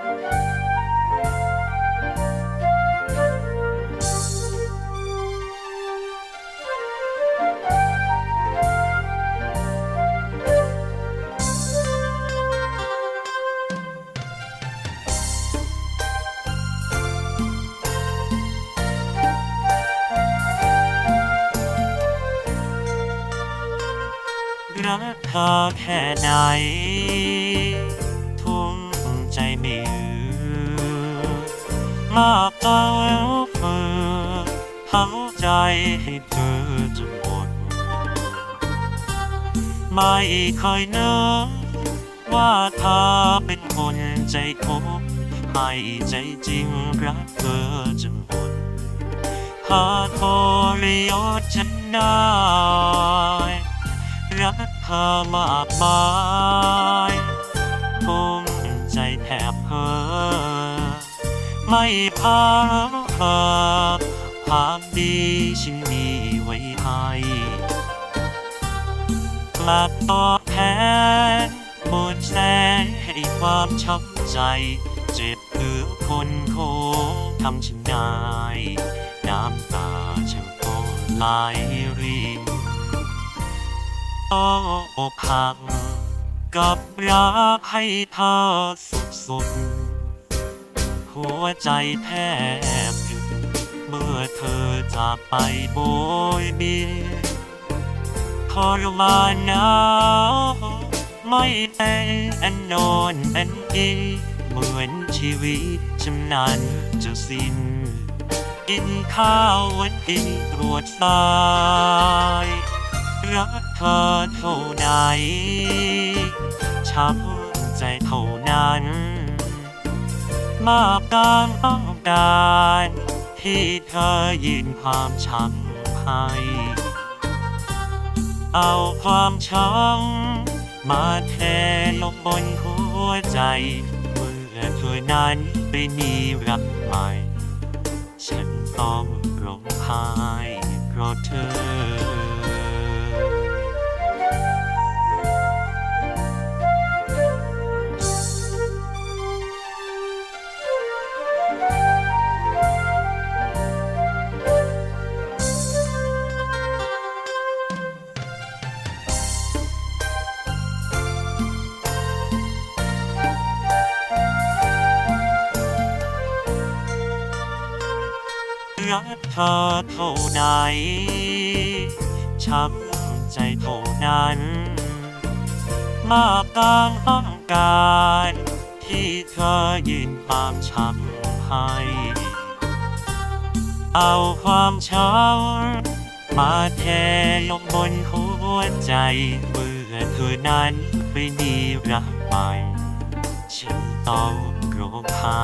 รักเธอแค่ไหน ใจไม่ยืนมากกว่าฝืนทั้งใจให้เธอจนหมด ไม่เคยนึกว่าเธอเป็นคนใจคบให้ใจจริงรักเธอจนหมดหาทรยศฉันได้รักเธอมากมาย ไม่พาเธอความดีฉันมีไว้ให้กลับตอบแทนหมดแสนให้ความช้ำใจ เจ็บเพื่อคนโคทำฉันได้น้ำตาฉันก็ไหลรินต้องอกหักกับรักให้เธอสุดสุดๆ หัวใจแทบหยุดเมื่อเธอจากไปโบยบินทรมานหนาวไม่เป็นอันนอนอันอีเหมือนชีวิตฉันนั้นจะสิ้นกินข้าววันกินตรวจสายรักเธอเท่าไหนช้ำใจเท่านั้น มากการต้องการที่เธอยืนความช้ำให้เอาความช้ำมาแทนลงบนหัวใจเมื่อเธอนั้นไปมีรักใหม่ ฉันต้องร้องไห้เพราะเธอ รักเธอเท่าไหนช้ำใจเท่านั้น มากการต้องการ ที่เธอยืนความช้ำให้เอาความช้ำมาแทนลงบนหัวใจเมื่อเธอนั้นไปมีรักใหม่ฉันต้องร้องไห้